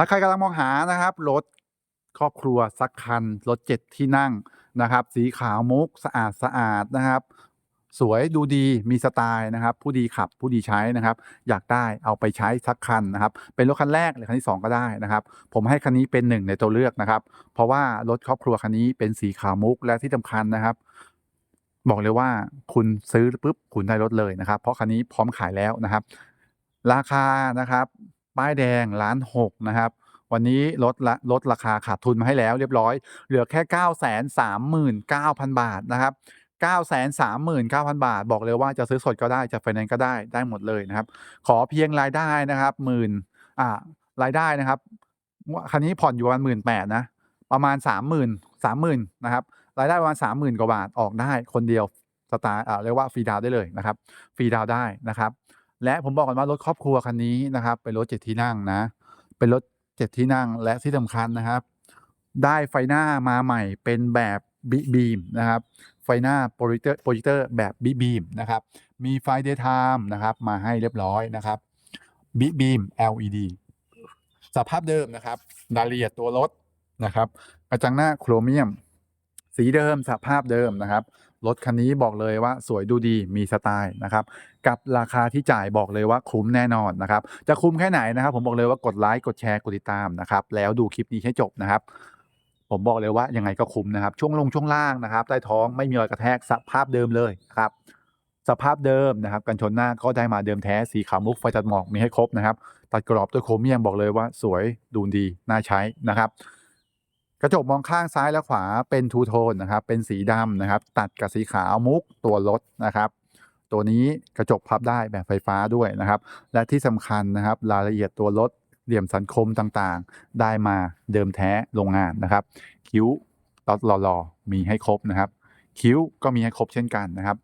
ถ้าใครกำลังมองหานะครับรถครอบครัวสักคันรถเจ็ดที่นั่งนะครับ สีขาวมุกสะอาดสะอาดนะครับ สวยดูดีมีสไตล์นะครับ ผู้ดีขับผู้ดีใช้นะครับ อยากได้เอาไปใช้สักคันนะครับ เป็นรถคันแรกหรือคันที่สองก็ได้นะครับ ผมให้คันนี้เป็นหนึ่งในตัวเลือกนะครับ เพราะว่ารถครอบครัวคันนี้เป็นสีขาวมุกและที่สำคัญนะครับบอกเลยว่าคุณซื้อปุ๊บคุณได้รถเลยนะครับ เพราะคันนี้พร้อมขายแล้วนะครับ ราคานะครับ ป้ายแดงล้านหกนะครับ วันนี้ลดละลดราคาขาดทุนมาให้แล้วเรียบร้อย เหลือแค่ 9 3 9 0 0 0 บาทนะครับ 9 3 9 0 0 0 บาท บอกเลยว่าจะซื้อสดก็ได้จะไฟแนนซ์ก็ได้ได้หมดเลยนะครับ ขอเพียงรายได้นะครับหมื่นอ่ารายได้นะครับคันนี้ผ่อนอยู่ประมาณหมื่นแปดนะ ประมาณสามหมื่นสามหมื่นนะครับ รายได้ประมาณสามหมื่นกว่าบาทออกได้คนเดียวสตาร์อ่าเรียกว่าฟรีดาวได้เลยนะครับ ฟรีดาวได้นะครับ และผมบอกกันว่ารถครอบครัวคันนี้นะครับ เป็นรถเจ็ดที่นั่งนะ เป็นรถเจ็ดที่นั่งและที่สำคัญนะครับ ได้ไฟหน้ามาใหม่เป็นแบบบิบีมนะครับ ไฟหน้าโปรเจคเตอร์โปรเจคเตอร์แบบบิบีมนะครับ มีไฟเดย์ไทม์นะครับ มาให้เรียบร้อยนะครับบิบีม LED สภาพเดิมนะครับรายละเอียดตัวรถนะครับกระจังหน้าโครเมียม สีเดิมสภาพเดิมนะครับรถคันนี้บอกเลยว่าสวยดูดีมีสไตล์นะครับ กับราคาที่จ่ายบอกเลยว่าคุ้มแน่นอนนะครับ จะคุ้มแค่ไหนนะครับ ผมบอกเลยว่ากดไลค์กดแชร์กดติดตามนะครับ แล้วดูคลิปนี้ให้จบนะครับ ผมบอกเลยว่ายังไงก็คุ้มนะครับ ช่วงลงช่วงล่างนะครับใต้ท้องไม่มีรอยกระแทกสภาพเดิมเลยนะครับ สภาพเดิมนะครับ กันชนหน้าก็ได้มาเดิมแท้สีขาวมุกไฟตัดหมอกมีให้ครบนะครับ ตัดกรอบด้วยโครเมียมบอกเลยว่าสวยดูดีน่าใช้นะครับกระจกมองข้างซ้ายและขวาเป็นทูโทนนะครับ เป็นสีดำนะครับ ตัดกับสีขาวมุกตัวรถนะครับ ตัวนี้กระจกพับได้แบบไฟฟ้าด้วยนะครับ และที่สำคัญนะครับรายละเอียดตัวรถเหลี่ยมสันคมต่างๆ ได้มาเดิมแท้โรงงานนะครับ คิ้วตอดหล่อๆมีให้ครบนะครับ คิ้วก็มีให้ครบเช่นกันนะครับ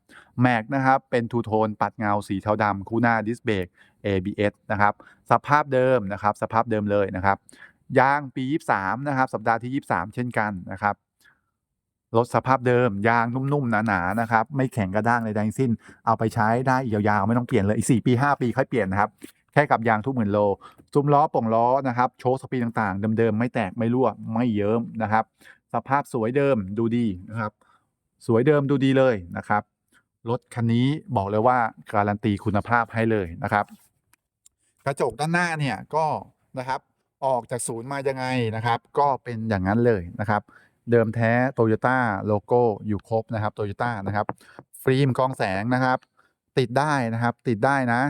แม็กนะครับเป็นทูโทนปัดเงาสีเทาดำคู่หน้าดิสเบรก ABS นะครับ สภาพเดิมนะครับ สภาพเดิมเลยนะครับยางปี 23 นะครับ สัปดาห์ที่ 23 เช่นกันนะครับ รถสภาพเดิม ยางนุ่มๆหนาๆนะครับ ไม่แข็งกระด้างใดๆสิ้น เอาไปใช้ได้อีกยาวๆ ไม่ต้องเปลี่ยนเลยอีก4ปี 5 ปีค่อยเปลี่ยนนะครับ แค่กับยางทุกหมื่นโล ซุ้มล้อป่งล้อนะครับ โชคสปริงต่างๆ เดิมๆ ไม่แตกไม่รั่วไม่เยิ้มนะครับ สภาพสวยเดิมดูดีนะครับ สวยเดิมดูดีเลยนะครับ รถคันนี้บอกเลยว่าการันตีคุณภาพให้เลยนะครับ กระจกด้านหน้าเนี่ยก็นะครับออกจากศูนย์มายังไงนะครับ ก็เป็นอย่างนั้นเลยนะครับ เดิมแท้โตโยต้าโลโก้อยู่ครบนะครับโตโยต้านะครับฟิล์มกองแสงนะครับ ติดได้นะครับ ติดได้นะ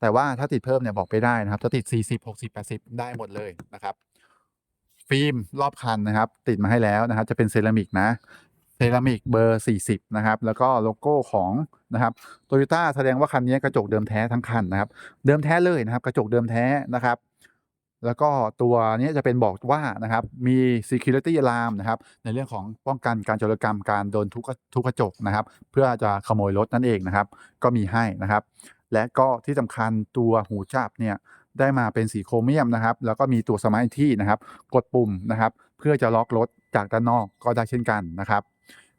แต่ว่าถ้าติดเพิ่มเนี่ยบอกไปได้นะครับถ้าติด 40 60 80 ได้หมดเลยนะครับ ฟิล์มรอบคันนะครับ ติดมาให้แล้วนะครับ จะเป็นเซรามิกนะเซรามิกเบอร์ 40 นะครับ แล้วก็โลโก้ของนะครับโตโยต้าแสดงว่าคันนี้กระจกเดิมแท้ทั้งคันนะครับ เดิมแท้เลยนะครับ กระจกเดิมแท้นะครับ แล้วก็ตัวนี้จะเป็นบอกว่านะครับมี security alarm นะครับในเรื่องของป้องกันการโจรกรรมการโดนทุกทุกกระจกนะครับ เพื่อจะขโมยรถนั่นเองนะครับ ก็มีให้นะครับ และก็ที่สำคัญตัวหูจับเนี่ยได้มาเป็นสีโครเมียมนะครับ แล้วก็มีตัวสมาร์ทที่นะครับ กดปุ่มนะครับ เพื่อจะล็อกรถจากด้านนอกก็ได้เช่นกันนะครับ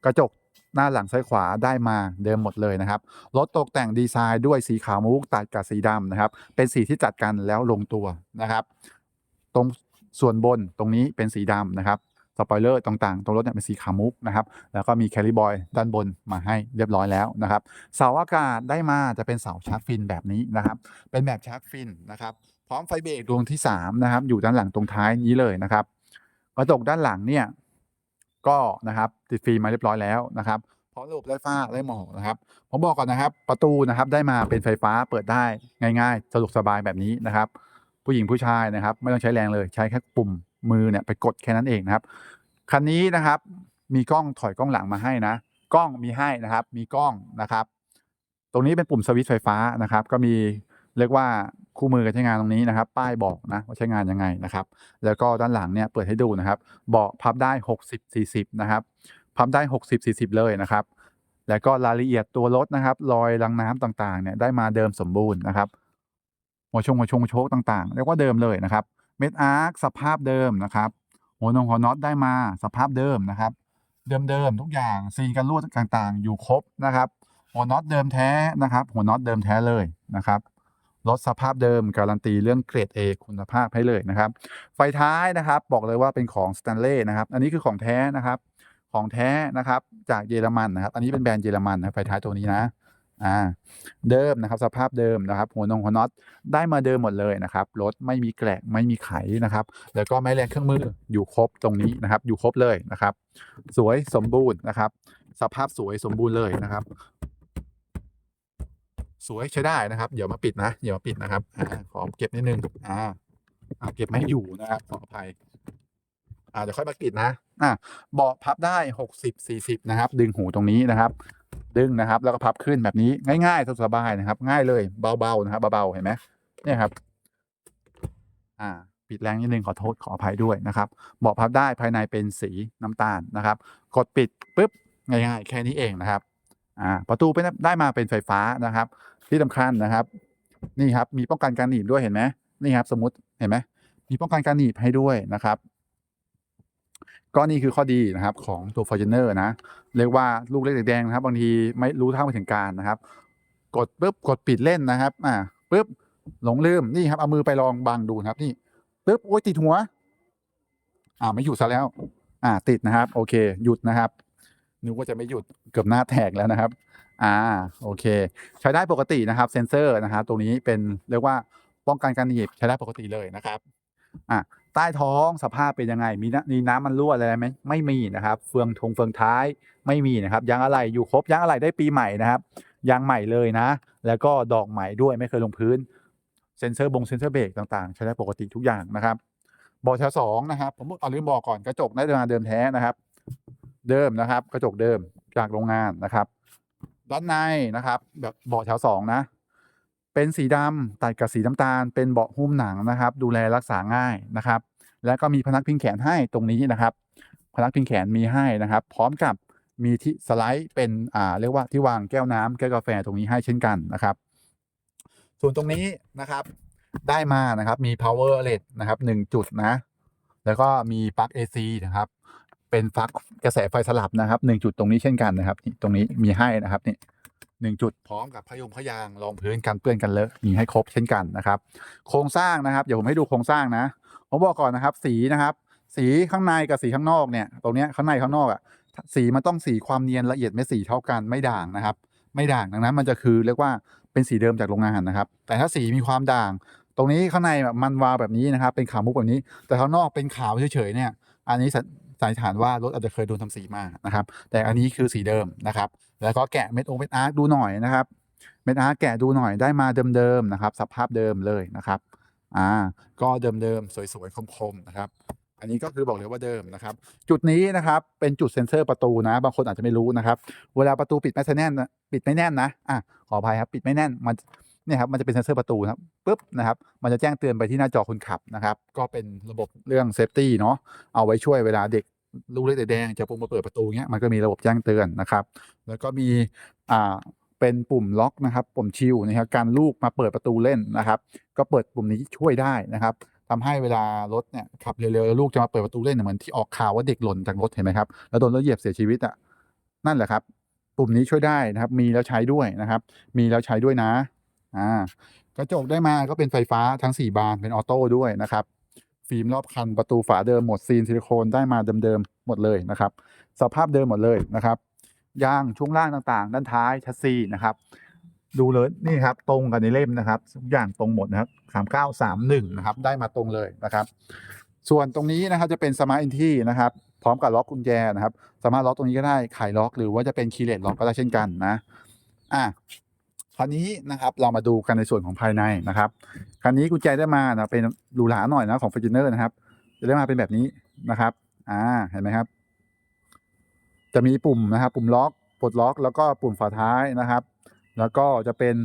กระจก หน้าหลังซ้ายขวาได้มาเดิมหมดเลยนะครับ รถตกแต่งดีไซน์ด้วยสีขาวมุกตัดกับสีดำนะครับ เป็นสีที่จัดกันแล้วลงตัวนะครับ ตรงส่วนบนตรงนี้เป็นสีดำนะครับสปอยเลอร์ต่างๆ ตรงรถเนี่ยเป็นสีขาวมุกนะครับ แล้วก็มีแคลิบอยด้านบนมาให้เรียบร้อยแล้วนะครับ เสาอากาศได้มาจะเป็นเสาชาร์กฟินแบบนี้นะครับ เป็นแบบชาร์กฟินนะครับ พร้อมไฟเบรกดวงที่3นะครับ อยู่ด้านหลังตรงท้ายนี้เลยนะครับ กระจกด้านหลังเนี่ย ก็นะครับติดฟิล์มมาเรียบร้อยแล้วนะครับพร้อมระบบไร้ฝ้าไร้หมอกนะครับ ผมบอกก่อนนะครับ ประตูนะครับได้มาเป็นไฟฟ้าเปิดได้ง่าย ๆ สะดวกสบายแบบนี้นะครับ ผู้หญิงผู้ชายนะครับ ไม่ต้องใช้แรงเลยใช้แค่ปุ่มมือเนี่ยไปกดแค่นั้นเองนะครับคันนี้นะครับมีกล้องถอยกล้องหลังมาให้นะ กล้องมีให้นะครับ มีกล้องนะครับ ตรงนี้เป็นปุ่มสวิตช์ไฟฟ้านะครับ ก็มีเรียกว่า คู่มือการใช้งานตรงนี้นะครับ ป้ายบอกนะว่าใช้งานยังไงนะครับ แล้วก็ด้านหลังเนี่ยเปิดให้ดูนะครับ เบาะพับได้ 60 40 นะครับ พับได้ 60 40 เลยนะครับ แล้วก็รายละเอียดตัวรถนะครับ รอยรังน้ำต่างๆเนี่ยได้มาเดิมสมบูรณ์นะครับหัวชงหัวชงโชคต่างๆเรียกว่าเดิมเลยนะครับ เม็ดอาร์คสภาพเดิมนะครับหัวนงหัวน็อตได้มาสภาพเดิมนะครับ เดิมๆทุกอย่างซีนกันลวดต่างๆ อยู่ครบนะครับ หัวน็อตเดิมแท้นะครับ หัวน็อตเดิมแท้เลยนะครับ รถสภาพเดิม การันตีเรื่องเกรด A คุณภาพให้เลยนะครับ ไฟท้ายนะครับบอกเลยว่าเป็นของ Stanley นะครับ อันนี้คือของแท้นะครับ ของแท้นะครับจากเยอรมันนะครับ อันนี้เป็นแบรนด์เยอรมันนะไฟท้ายตัวนี้นะอ่าเดิมนะครับสภาพเดิมนะครับ หัวนงหัวน็อตได้มาเดิมหมดเลยนะครับรถไม่มีแกลกไม่มีไขนะครับ แล้วก็แม่แรงเครื่องมืออยู่ครบตรงนี้นะครับ อยู่ครบเลยนะครับ สวยสมบูรณ์นะครับ สภาพสวยสมบูรณ์เลยนะครับ สวยใช้ได้นะครับเดี๋ยวมาปิดนะเดี๋ยวมาปิดนะครับอขอเก็บนิดนึงอ่าอ่าเก็บไม่อยู่นะครับขออภัยอ่าเดี๋ยวค่อยมาปิดนะอ่าเบาะพับได้หกสิบสี่สิบนะครับ ดึงหูตรงนี้นะครับ ดึงนะครับ แล้วก็พับขึ้นแบบนี้ง่ายๆสบายๆนะครับ ง่ายเลยเบาๆนะครับเบาๆเห็นไหมเนี่ยครับ อ่าปิดแรงนิดนึงขอโทษขออภัยด้วยนะครับเบาะพับได้ภายในเป็นสีน้ำตาลนะครับ กดปิดปุ๊บง่ายๆ แค่นี้เองนะครับ อ่าประตูเป็นได้มาเป็นไฟฟ้านะครับ ที่สำคัญนะครับ นี่ครับมีป้องกันการหนีบด้วยเห็นไหมนี่ครับ สมมติเห็นไหมมีป้องกันการหนีบให้ด้วยนะครับ ก็นี่คือข้อดีนะครับ ของตัว Fortuner นะเรียกว่าลูกเล็กแดงนะครับ บางทีไม่รู้เท่าไม่ถึงการนะครับ กดปุ๊บกดปิดเล่นนะครับ อ่าปุ๊บหลงลืมนี่ครับเอามือไปลองบังดูนะครับ นี่ปุ๊บโอ้ยติดหัว อ่าไม่หยุดซะแล้ว อ่า ติดนะครับ โอเค หยุดนะครับ นึกว่าจะไม่หยุดเกือบหน้าแตกแล้วนะครับ อ่า โอเค ใช้ได้ปกตินะครับ เซนเซอร์นะครับ ตรงนี้เป็นเรียกว่าป้องกันการหนีบใช้ได้ปกติเลยนะครับ อะใต้ท้องสภาพเป็นยังไง มีน้ำมีน้ำมันรั่วอะไรไหมไม่มีนะครับ เฟืองทงเฟืองท้ายไม่มีนะครับยางอะไหล่อยู่ครบยางอะไหล่ได้ปีใหม่นะครับยางใหม่เลยนะ แล้วก็ดอกใหม่ด้วยไม่เคยลงพื้น เซนเซอร์บงเซนเซอร์เบรกต่างๆ ใช้ได้ปกติทุกอย่างนะครับบาะแถวสองนะครับผมเอาลืมบอกก่อนกระจกได้มาเดิมแท้นะครับ เดิมนะครับ กระจกเดิมจากโรงงานนะครับด้านในนะครับ แบบเบาะแถวสองนะ เป็นสีดำตัดกับสีน้ำตาล เป็นเบาะหุ้มหนังนะครับ ดูแลรักษาง่ายนะครับ แล้วก็มีพนักพิงแขนให้ตรงนี้นะครับ พนักพิงแขนมีให้นะครับ พร้อมกับมีที่สไลด์เป็นอ่าเรียกว่าที่วางแก้วน้ำแก้วกาแฟตรงนี้ให้เช่นกันนะครับ ส่วนตรงนี้นะครับได้มานะครับมี power outlet นะครับหนึ่งจุดนะ แล้วก็มีปลั๊ก AC นะครับ เป็นปลั๊กกระแสไฟสลับนะครับหนึ่งจุดตรงนี้เช่นกันนะครับนี่ตรงนี้มีให้นะครับนี่หนึ่งจุดพร้อมกับพยงพยางรองพื้นกันเปื้อนกันเลอะมีให้ครบเช่นกันนะครับ โครงสร้างนะครับเดี๋ยวผมให้ดูโครงสร้างนะผมบอกก่อนนะครับ สีนะครับ สีข้างในกับสีข้างนอกเนี่ย ตรงเนี้ยข้างในข้างนอกอะสีมันต้องสีความเนียนละเอียดไม่สีเท่ากันไม่ด่างนะครับ ไม่ด่างดังนั้น มันจะคือเรียกว่าเป็นสีเดิมจากโรงงานนะครับ แต่ถ้าสีมีความด่าง ตรงนี้ข้างในแบบมันวาวแบบนี้นะครับ เป็นขาวมุกแบบนี้ แต่ข้างนอกเป็นขาวเฉยๆเนี่ย อันนี้ สันนิษฐานว่ารถอาจจะเคยโดนทำสีมานะครับ แต่อันนี้คือสีเดิมนะครับ แล้วก็แกะเม็ดองเม็ดอาร์ดูหน่อยนะครับ เม็ดอาร์แกะดูหน่อยได้มาเดิมๆนะครับ สภาพเดิมเลยนะครับ อ่า ก็เดิมๆสวยๆคมๆนะครับอันนี้ก็คือบอกเลยว่าเดิมนะครับ จุดนี้นะครับเป็นจุดเซ็นเซอร์ประตูนะ บางคนอาจจะไม่รู้นะครับ เวลาประตูปิดไม่แน่นนะปิดไม่แน่นนะอะขออภัยครับ ปิดไม่แน่นมันเนี่ยครับมันจะเป็นเซ็นเซอร์ประตูนะครับปุ๊บนะครับ มันจะแจ้งเตือนไปที่หน้าจอคนขับนะครับ ก็เป็นระบบเรื่องเซฟตี้เนาะเอาไว้ช่วยเวลาเด็ก ลูกเล็กเด็กแดงจะปุ่มมาเปิดประตูเงี้ยมันก็มีระบบแจ้งเตือนนะครับ แล้วก็มีอ่าเป็นปุ่มล็อกนะครับปุ่มชิลนะครับการลูกมาเปิดประตูเล่นนะครับ ก็เปิดปุ่มนี้ช่วยได้นะครับทำให้เวลารถเนี่ยขับเร็วๆแล้วลูกจะมาเปิดประตูเล่นเนี่ยเหมือนที่ออกข่าวว่าเด็กหล่นจากรถเห็นไหมครับแล้วโดนรถเหยียบเสียชีวิตอะนั่นแหละครับปุ่มนี้ช่วยได้นะครับ มีแล้วใช้ด้วยนะครับ มีแล้วใช้ด้วยนะอ่ากระจกได้มาก็เป็นไฟฟ้าทั้ง 4 บานเป็นออโต้ด้วยนะครับ ฟิล์มรอบคันประตูฝาเดิมหมดซีนซิลิโคนได้มาเดิมๆหมดเลยนะครับ สภาพเดิมหมดเลยนะครับยางช่วงล่างต่างๆ ด้านท้ายชัสซีนะครับ ดูเลยนี่ครับตรงกันในเล่มนะครับทุกอย่างตรงหมดนะครับสามเก้าสามหนึ่งนะครับได้มาตรงเลยนะครับ ส่วนตรงนี้นะครับจะเป็นสมาร์ทอินที่นะครับพร้อมกับล็อกกุญแจนะครับ สามารถล็อกตรงนี้ก็ได้ไขล็อก หรือว่าจะเป็นคีย์เลสล็อกก็ได้เช่นกันนะอะ คราวนี้นะครับเรามาดูกันในส่วนของภายในนะครับคันนี้กุญแจได้มานะเป็นหรูหราหน่อยนะของ f o r t u n e r นะครับ จะได้มาเป็นแบบนี้นะครับอ่าเห็นไหมครับ จะมีปุ่มนะครับ ปุ่มล็อกปลดล็อก แล้วก็ปุ่มฝาท้ายนะครับ แล้วก็จะเป็น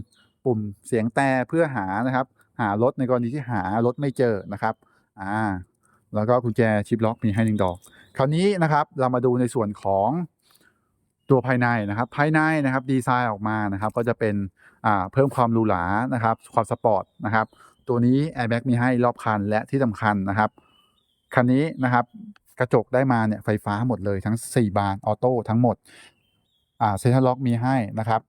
ปุ่มเสียงแต่เพื่อหานะครับ หารถในกรณีที่หารถไม่เจอนะครับอ่าแล้วก็กุญแจชิปล็อกมีให้หนึ่งดอก คราวนี้นะครับเรามาดูในส่วนของ ตัวภายในนะครับภายในนะครับดีไซน์ออกมานะครับก็จะเป็นเพิ่มความหรูหรานะครับความสปอร์ตนะครับตัวนี้แอร์แบ็กมีให้รอบคันและที่สำคัญนะครับคันนี้นะครับกระจกได้มาเนี่ยไฟฟ้าหมดเลยทั้ง 4 บานออโต้ทั้งหมดเซ็นทรัลล็อกมีให้นะครับ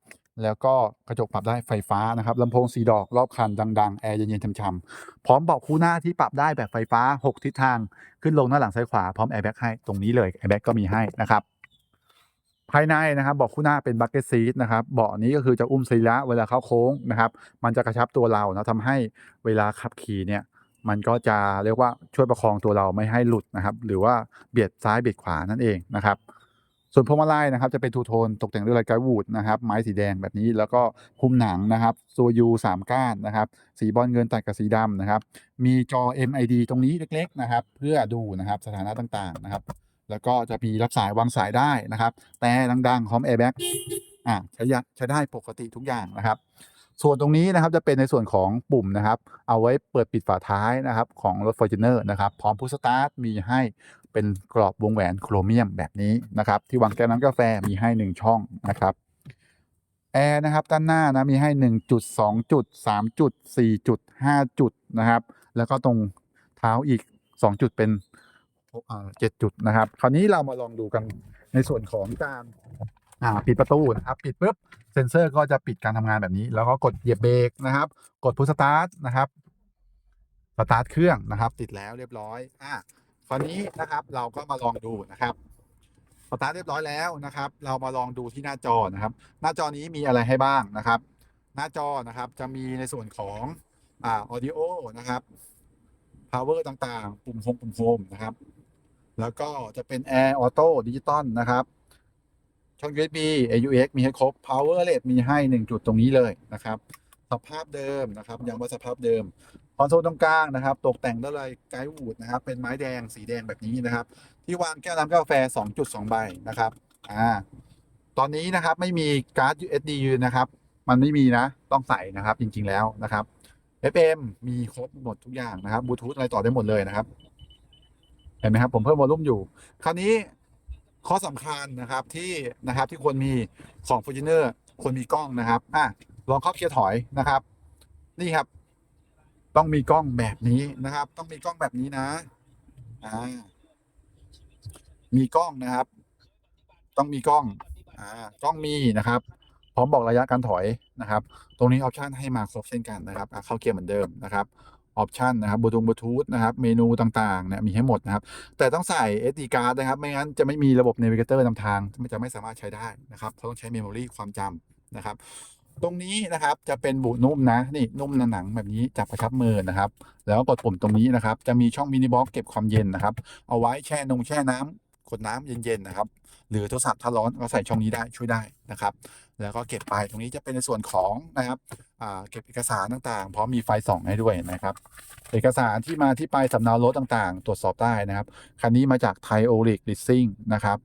แล้วก็กระจกปรับได้ไฟฟ้านะครับลำโพงสีดอกรอบคันดังๆ แอร์เย็นๆช่ำๆพร้อมเบาะคู่หน้าที่ปรับได้แบบไฟฟ้า 6 ทิศทางขึ้นลงหน้าหลังซ้ายขวาพร้อมแอร์แบ็กให้ตรงนี้เลยแอร์แบ็กก็มีให้นะครับ ภายในนะครับเบาะคู่หน้าเป็นบั c เก็ตซีทนะครับเบาะนี้ก็คือจะอุ้มสรีระเวลาเข้าโค้งนะครับ มันจะกระชับตัวเรานะทำให้เวลาขับขี่เนี่ยมันก็จะเรียกว่าช่วยประคองตัวเราไม่ให้หลุดนะครับ หรือว่าเบียดซ้ายเบียดขวานั่นเองนะครับ ส่วนพวงมาลัยนะครับ จะเป็นทูโทนตกแต่งด้วยลายไกด์วูดนะครับไม้สีแดงแบบนี้แล้วก็คุมหนังนะครับตัวยูสามก้านนะครับ สีบอลเงินตัดกับสีดำนะครับ มีจอ MID ตรงนี้เล็กๆนะครับ เพื่อดูนะครับสถานะต่างๆนะครับ แล้วก็จะมีรับสายวางสายได้นะครับ แต่ดังๆพร้อมแอร์แบ็กอ่าใช้ใช้ได้ปกติทุกอย่างนะครับ ส่วนตรงนี้นะครับจะเป็นในส่วนของปุ่มนะครับ เอาไว้เปิดปิดฝาท้ายนะครับของรถ f o r t u n e r นะครับ พร้อมพุชสตาร์ทมีให้เป็นกรอบวงแหวนโครเมียมแบบนี้นะครับ ที่วางแก้วน้ำกาแฟมีให้ 1 ช่องนะครับแอร์นะครับด้านหน้านะมีให้ 1 จุด 2 จุด 3 จุด 4 จุด 5 จุดนะครับ แล้วก็ตรงเท้าอีก 2 จุดเป็น อ่า7จุดนะครับ คราวนี้เรามาลองดูกันในส่วนของการปิดประตูนะครับปิดปุ๊บเซ็นเซอร์ก็จะปิดการทำงานแบบนี้ แล้วก็กดเหยียบเบรกนะครับ กดพุชสตาร์ทนะครับสตาร์ทเครื่องนะครับ ติดแล้วเรียบร้อยอ่าคราวนี้นะครับเราก็มาลองดูนะครับสตาร์ทเรียบร้อยแล้วนะครับ เรามาลองดูที่หน้าจอนะครับ หน้าจอนี้มีอะไรให้บ้างนะครับ หน้าจอนะครับจะมีในส่วนของอ่า audio นะครับ power ต่างๆ ปุ่มโฮมปุ่มโฮมนะครับ แล้วก็จะเป็น air auto digital นะครับ ช่อง USB AUX มีให้ครบ power LED มีให้ 1 จุดตรงนี้เลยนะครับ สภาพเดิมนะครับย้ำว่าสภาพเดิมคอนโซลตรงกลางนะครับ ตกแต่งด้วยลายไกด์วูดนะครับ เป็นไม้แดงสีแดงแบบนี้นะครับ ที่วางแก้วน้ำกาแฟ 2.2 ใบนะครับอ่าตอนนี้นะครับไม่มีการ์ด USD นะครับ มันไม่มีนะ ต้องใส่นะครับจริงๆแล้วนะครับ FM มีครบหมดทุกอย่างนะครับบลูทูธอะไรต่อได้หมดเลยนะครับ เห็นไหมครับผมเพิ่มวอลลุ่มอยู่ คราวนี้ข้อสำคัญนะครับที่นะครับที่ควรมีของ f o r t u n e r ควรมีกล้องนะครับอะลองเข้าเกียร์ถอยนะครับ นี่ครับ ต้องมีกล้องแบบนี้นะครับ ต้องมีกล้องแบบนี้นะอ่ามีกล้องนะครับ ต้องมีกล้องอ่ากล้องมีนะครับ พร้อมบอกระยะการถอยนะครับ ตรงนี้ออปชันให้มาครบเช่นกันนะครับเข้าเกียร์เหมือนเดิมนะครับ ออปชันนะครับบลูทูธบลูทูธนะครับ เมนูต่างๆเนี่ยมีให้หมดนะครับ แต่ต้องใส่ SD card นะครับ ไม่งั้นจะไม่มีระบบ Navigator นำทางจะไม่สามารถใช้ได้นะครับเพราต้องใช้ Memory ความจำนะครับ ตรงนี้นะครับจะเป็นบุนุ่มนะนี่นุ่มหนังแบบนี้จับกระชับมือนะครับ แล้วกดปุ่มตรงนี้นะครับ จะมีช่องมินิบ็อกเก็บความเย็นนะครับ เอาไว้แช่นงแช่น้ำขวดน้ำเย็นๆนะครับ หรือโทรศัพท์ถ้าร้อนก็ใส่ช่องนี้ได้ช่วยได้นะครับ แล้วก็เก็บไปตรงนี้จะเป็นในส่วนของนะครับ เก็บเอกสารต่างๆ พร้อมมีไฟส่องให้ด้วยนะครับ เอกสารที่มาที่ไปสำเนารถต่างๆ ตรวจสอบได้นะครับ คันนี้มาจากไทยโอลิกลิสซิ่งนะครับ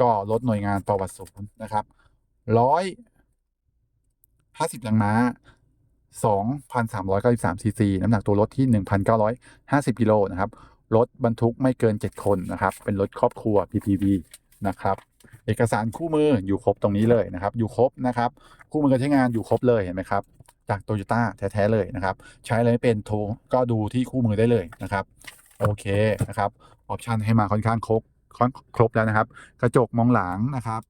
ก็รถหน่วยงานประวัติศูนย์นะครับร้อยห้าสิบแรงม้าสองพันสามร้อยเก้าสิบสามซีซีน้ำหนักตัวรถที่หนึ่งพันเก้าร้อยห้าสิบกิโลนะครับ รถบรรทุกไม่เกินเจ็ดคนนะครับ เป็นรถครอบครัว PPV นะครับ เอกสารคู่มืออยู่ครบตรงนี้เลยนะครับ อยู่ครบนะครับ คู่มือการใช้งานอยู่ครบเลยเห็นไหมครับ จากโตโยต้าแท้ ๆ เลยนะครับ ใช้อะไรไม่เป็นโทรก็ดูที่คู่มือได้เลยนะครับ โอเคนะครับออปชันให้มาค่อนข้างครบค่อนครบแล้วนะครับ กระจกมองหลังนะครับ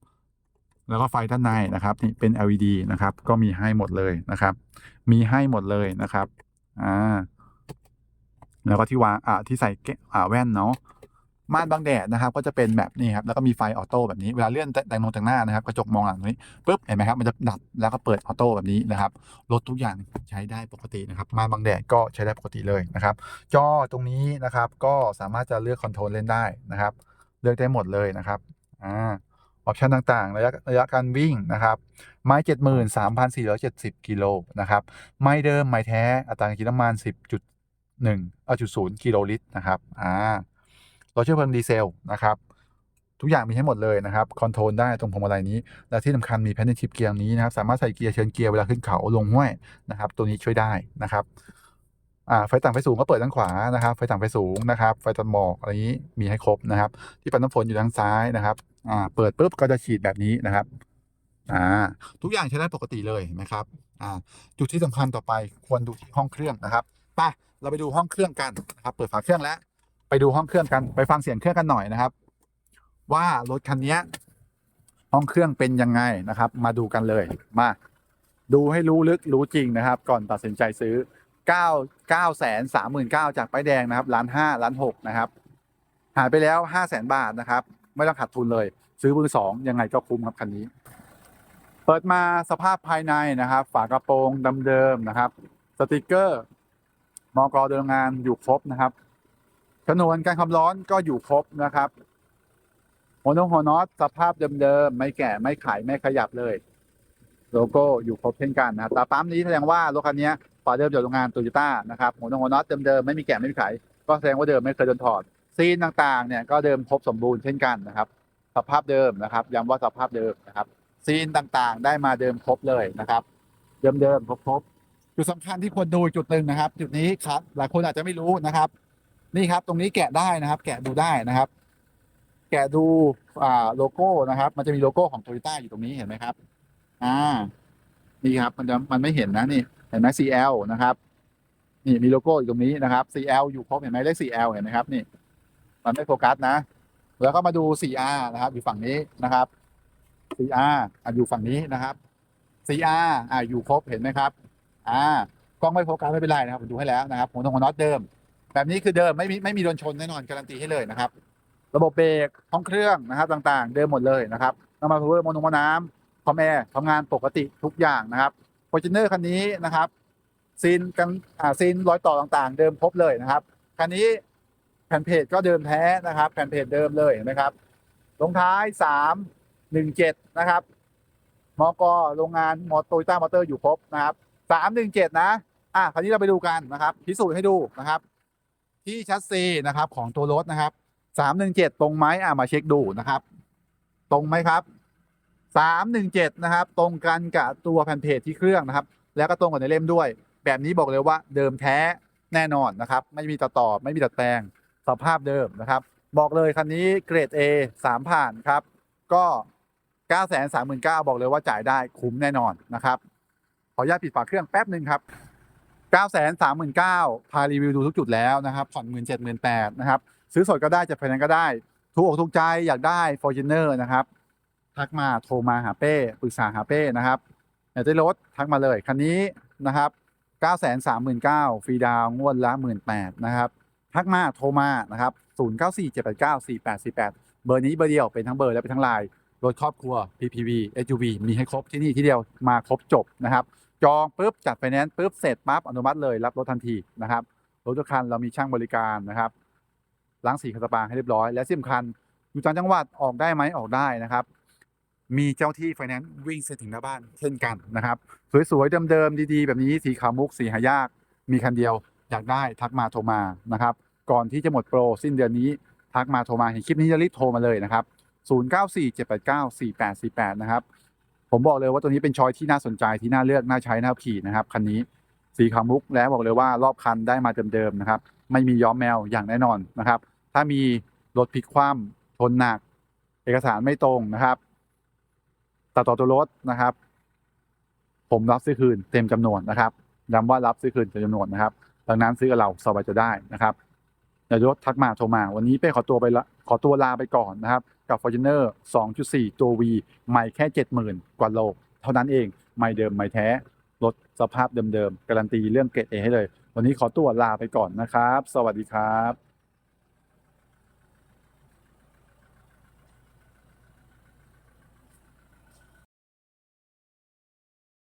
แล้วก็ไฟด้านในนะครับนี่เป็น LED นะครับ ก็มีให้หมดเลยนะครับ มีให้หมดเลยนะครับอ่าแล้วก็ที่วางอ่าที่ใส่แก้อ่าแว่นเนาะ ม่านบังแดดนะครับก็จะเป็นแบบนี้ครับแล้วก็มีไฟออโต้แบบนี้เวลาเลื่อนแต่งนงแต่งหน้านะครับกระจกมองหลังตรงนี้ปุ๊บเห็นไหมครับมันจะดับแล้วก็เปิดออโต้แบบนี้นะครับรถทุกอย่างใช้ได้ปกตินะครับม่านบังแดดก็ใช้ได้ปกติเลยนะครับจอตรงนี้นะครับก็สามารถจะเลือกคอนโทรลเล่นได้นะครับ เลือกได้หมดเลยนะครับอ่าออปชันต่างๆ ระยะระยะการวิ่งนะครับไม้73,470 กิโลนะครับไม้เดิมไม้แท้อัตราการกินน้ำมัน10.1เอาจุด0กิโลลิตรนะครับอ่า รถเชื้อเพลิงดีเซลนะครับทุกอย่างมีให้หมดเลยนะครับคอนโทรลได้ตรงพวงมาลัยนี้ และที่สำคัญมีแพนเนชิปเกียร์นี้นะครับ สามารถใส่เกียร์เชิญเกียร์เวลาขึ้นเขาลงห้วยนะครับ ตัวนี้ช่วยได้นะครับอ่าไฟต่ำไฟสูงก็เปิดด้านขวานะครับ ไฟต่ำไฟสูงนะครับ ไฟตัดหมอกอะไรนี้มีให้ครบนะครับ ที่ปัดน้ำฝนอยู่ทางซ้ายนะครับอ่าเปิดปุ๊บก็จะฉีดแบบนี้นะครับอ่าทุกอย่างใช้ได้ปกติเลยนะครับอ่าจุดที่สำคัญต่อไปควรดูที่ห้องเครื่องนะครับไปเราไปดูห้องเครื่องกันนะครับ เปิดฝาเครื่องแล้ว ไปดูห้องเครื่องกันไปฟังเสียงเครื่องกันหน่อยนะครับ ว่ารถคันนี้ห้องเครื่องเป็นยังไงนะครับ มาดูกันเลยมา ดูให้รู้ลึกรู้จริงนะครับ ก่อนตัดสินใจซื้อ 9 9แสน39,000จากป้ายแดงนะครับล้าน5ล้าน6นะครับ หายไปแล้ว 5 0 0แสนบาทนะครับ ไม่ต้องขาดทุนเลย ซื้อมือสองยังไงก็คุ้มครับคันนี้ เปิดมาสภาพภายในนะครับ ฝากระโปรงเดิมๆนะครับ สติกเกอร์มอกรโดยโรงงานอยู่ครบนะครับ ชนวนการความร้อนก็อยู่ครบนะครับหัวนงหัวน็อตสภาพเดิมๆ ไม่แก่ไม่ไขไม่ขยับเลย โลโก้อยู่ครบเช่นกันนะครับตาปั๊มนี้แสดงว่ารถคันนี้ฝาเดิมจากโรงงานโตโยต้านะครับหัวนงหัวน็อตเดิมๆ ไม่มีแก่ไม่มีไขก็แสดงว่าเดิมไม่เคยโดนถอดซีนต่างๆ เนี่ยก็เดิมครบสมบูรณ์เช่นกันนะครับ สภาพเดิมนะครับย้ำว่าสภาพเดิมนะครับซีนต่างๆ ได้มาเดิมครบเลยนะครับ เดิมๆครบๆจุดสำคัญที่ควรดูจุดหนึ่งนะครับ จุดนี้ครับหลายคนอาจจะไม่รู้นะครับ นี่ครับตรงนี้แกะได้นะครับ แกะดูได้นะครับ แกะดูอ่าโลโก้นะครับ มันจะมีโลโก้ของโตโยต้าอยู่ตรงนี้เห็นไหมครับ อ่า นี่ครับมันจะมันไม่เห็นนะนี่เห็นไหม CL นะครับนี่มีโลโก้อยู่ตรงนี้นะครับ CL อยู่ครบเห็นไหมเลข CL เห็นไหมครับนี่ มันไม่โฟกัสนะ แล้วก็มาดู 4R นะครับ อยู่ฝั่งนี้นะครับ 4R อะอยู่ฝั่งนี้นะครับ 4R อะอยู่ครบเห็นไหมครับ อ่ากล้องไม่โฟกัสไม่เป็นไรนะครับผมดูให้แล้วนะครับหัวตรงหัวน็อตเดิม แบบนี้คือเดิมไม่มีไม่มีโดนชนแน่นอนการันตีให้เลยนะครับ ระบบเบรกห้องเครื่องนะครับต่างๆ เดิมหมดเลยนะครับน้ำมันพาวเวอร์มอนงมอน้ำคอมแอร์ทำงานปกติทุกอย่างนะครับฟอร์จูเนอร์คันนี้นะครับซีนกันอ่าซีนรอยต่อต่างๆ เดิมครบเลยนะครับคันนี้แผ่นเพจก็เดิมแท้นะครับ แผ่นเพจเดิมเลยเห็นไหมครับลงท้ายสามหนึ่งเจ็ดนะครับมกโรงงานมอโตโยต้ามอเตอร์อยู่ครบนะครับสามหนึ่งเจ็ดนะอะคราวนี้เราไปดูกันนะครับ พิสูจน์ให้ดูนะครับ ที่ชัดซีนะครับของตัวรถนะครับสามหนึ่งเจ็ดตรงไหมอะมาเช็คดูนะครับ ตรงไหมครับสามหนึ่งเจ็ดนะครับ ตรงกันกับตัวแผ่นเพจที่เครื่องนะครับ แล้วก็ตรงกับในเล่มด้วย แบบนี้บอกเลยว่าเดิมแท้แน่นอนนะครับ ไม่มีตัดต่อไม่มีตัดแปลงสภาพเดิมนะครับ บอกเลยคันนี้เกรด A สามผ่านครับ ก็ 9 3 9 0 0 0บอกเลยว่าจ่ายได้คุ้มแน่นอนนะครับ ขออนุญาตปิดฝาเครื่องแป๊บหนึ่งครับ 9 3 9 0 0 0พารีวิวดูทุกจุดแล้วนะครับผ่อนหมื่นเจ็ดหมื่นแปดนะครับ ซื้อสดก็ได้จัดไฟแนนซ์ก็ได้ ถูกอกถูกใจอยากได้ f o r t u n e r นะครับ ทักมาโทรมาหาเป้ปรึกษาหาเป้นะครับอยากได้รถทักมาเลย คันนี้นะครับ 9 3 9 0 0 0ฟรีดาวงวดละ 18,000นะครับ ทักมาโทรมานะครับ 0947894848 เบอร์นี้เบอร์เดียวเป็นทั้งเบอร์และเป็นทั้งไลน์รถครอบครัว PPV SUV มีให้ครบที่นี่ที่เดียวมาครบจบนะครับ จองปุ๊บจัดไฟแนนซ์ปุ๊บเสร็จปั๊บอนุมัติเลยรับรถทันทีนะครับรถทุกคันเรามีช่างบริการนะครับล้างสีคันสปาให้เรียบร้อยและที่สำคัญอยู่ต่างจังหวัดออกได้ไหมออกได้นะครับ มีเจ้าที่ไฟแนนซ์วิ่งเส้นถึงหน้าบ้านเช่นกันนะครับ สวยๆเดิมๆดีๆ แบบนี้สีขาวมุกสีหายาก มีคันเดียวอยากได้ทักมาโทรมานะครับ ก่อนที่จะหมดโปรสิ้นเดือนนี้ทักมาโทรมาเห็นคลิปนี้จะรีบโทรมาเลยนะครับ 0947894848 นะครับ ผมบอกเลยว่าตัวนี้เป็นชอยที่น่าสนใจที่น่าเลือกน่าใช้น่าขี่นะครับคันนี้สีขาวมุกแล้วบอกเลยว่ารอบคันได้มาเดิมๆนะครับ ไม่มีย้อมแมวอย่างแน่นอนนะครับ ถ้ามีรถพลิกคว่ำชนหนัก เอกสารไม่ตรงนะครับตัดต่อตัวรถนะครับ ผมรับซื้อคืนเต็มจำนวนนะครับย้ำว่ารับซื้อคืนเต็มจำนวนนะครับ ดังนั้นซื้อกับเราสบายจะได้นะครับอย่ายศทักมาโทรมา วันนี้เป้ขอตัวไปละขอตัวลาไปก่อนนะครับ กับ Fortuner 2.4 ตัว V ใหม่แค่ 70,000 กว่าโล เท่านั้นเองไม่เดิมไม่แท้รถสภาพเดิมๆ การันตีเรื่องเกรดเอให้เลย วันนี้ขอตัวลาไปก่อนนะครับ สวัสดีครับ